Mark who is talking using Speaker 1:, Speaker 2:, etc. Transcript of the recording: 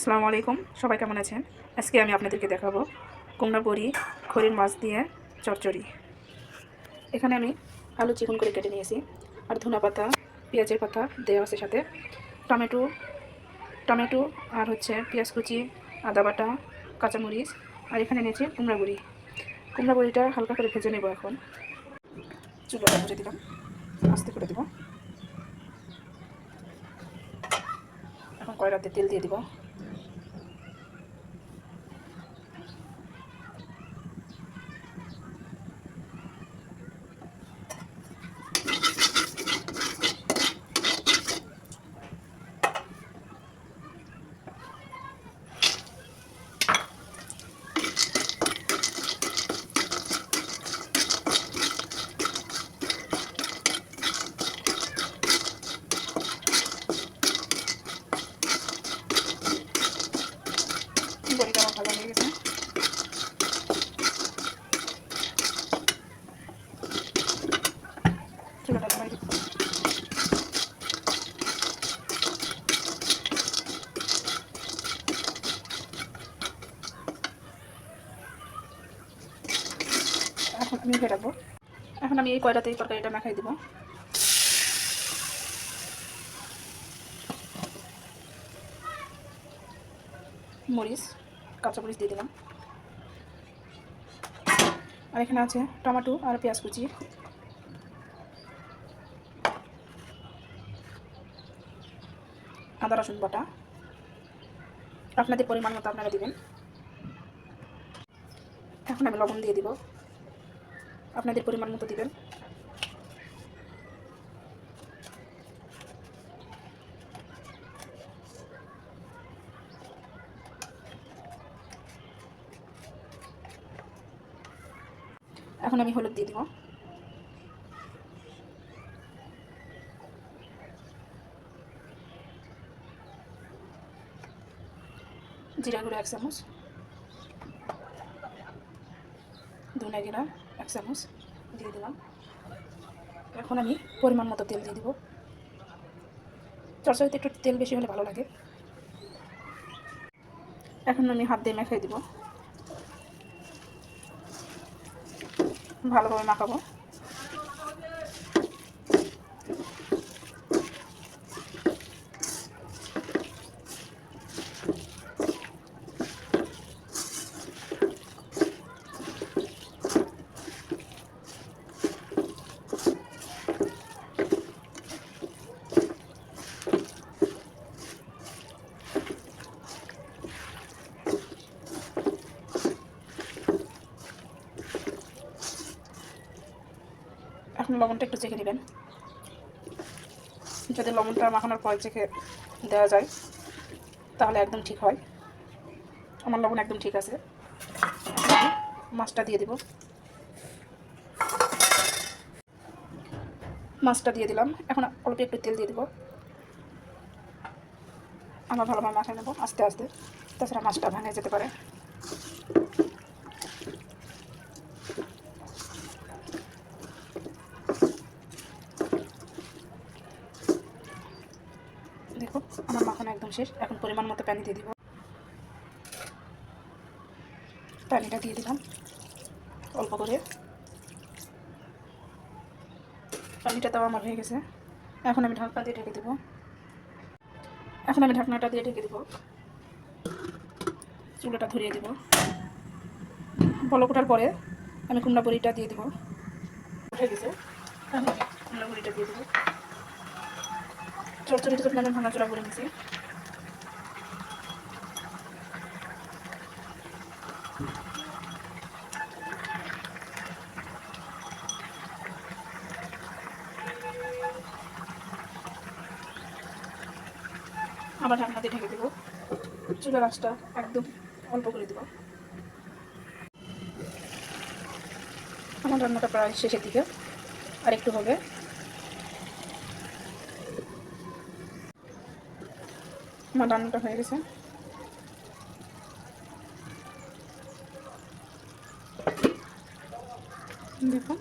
Speaker 1: আসসালামু আলাইকুম সবাই কেমন আছেন? আজকে আমি আপনাদেরকে দেখাবো কুমড়া বড়ি খড়ির মাছ দিয়ে চচ্চড়ি। এখানে আমি আলু চিকন করে কেটে নিয়েছি, আর ধনা পাতা, পেঁয়াজের পাতা দেওয়া আছে সাথে। টমেটো টমেটো আর হচ্ছে পেঁয়াজ কুচি, আদা বাটা, কাঁচামরিচ, আর এখানে নিয়েছি কুমড়া বড়ি কুমড়া বড়িটা হালকা করে ভেজে নেব এখন। চুলাটা ভেজে দিলাম, আস্তে করে দেবো। এখন কয়রাতে তেল দিয়ে দিব বড়িটা আমার ভালো হয়ে গেছে চুলাটা ধরাই দিব আমি ফেরাবো এখন আমি এই কয়টাতেই তরকারিটা মাখাই দিব। মরিচ, কাঁচা মরিচ দিয়ে দিলাম। আর এখানে আছে টমেটো আর পেঁয়াজ কুচি। আদা, রসুন বাটা। আপনাদের পরিমাণ মতো আপনারা দিবেন। এখন আমি লবণ দিয়ে দিব। আপনাদের পরিমাণ মতো দিবেন। এখন আমি হলুদ দিয়ে দিব। জিরা গুঁড়ো এক চামচ। ধনে গুঁড়া। এক চামচ দিয়ে দিলাম। এখন আমি পরিমাণ মতো তেল দিয়ে দিব। চরচড়িতে একটু তেল বেশি হলে ভালো লাগে। এখন আমি হাত দিয়ে মেখাই দিব। ভালোভাবে মাখাবো। এখন লবণটা একটু চেখে নেবেন। যদি লবণটা মাখানোর পর চেখে দেওয়া যায়, তাহলে একদম ঠিক হয়। আমার লবণ একদম ঠিক আছে। মাছটা দিয়ে দিব। মাছটা দিয়ে দিলাম। এখন অল্প একটু তেল দিয়ে দিব। আমরা ভালোভাবে মাখিয়ে নেব আস্তে আস্তে। তাছাড়া মাছটা ভেঙে যেতে পারে। দেখো, আমার মাখন একদম শেষ। এখন পরিমাণ মতো পানি দিয়ে দিব। পানিটা দিয়ে দিলাম। অল্প করে। পানিটা তাও আমার হয়ে গেছে। এখন আমি ঢাকনা দিয়ে ঢেকে দেব। এখন আমি ঢাকনাটা দিয়ে ঢেকে দেব। চুলাটা ধরিয়ে দেব। বলক ওঠার পরে আমি কুমড়া বড়িটা দিয়ে দেবো। উঠে গেছে। কুমড়া বড়িটা দিয়ে দেবো। চরচরিটা যখন আমি ভাঙাচোরা করে নিয়েছি আবার ঢাকনা দিয়ে ঢেকে দেবো। চুলার আঁচটা একদম অল্প করে দেবো। আমার রান্নাটা প্রায় শেষের দিকে। আর একটু হবে। আমার রান্নাটা হয়ে গেছে। দেখুন।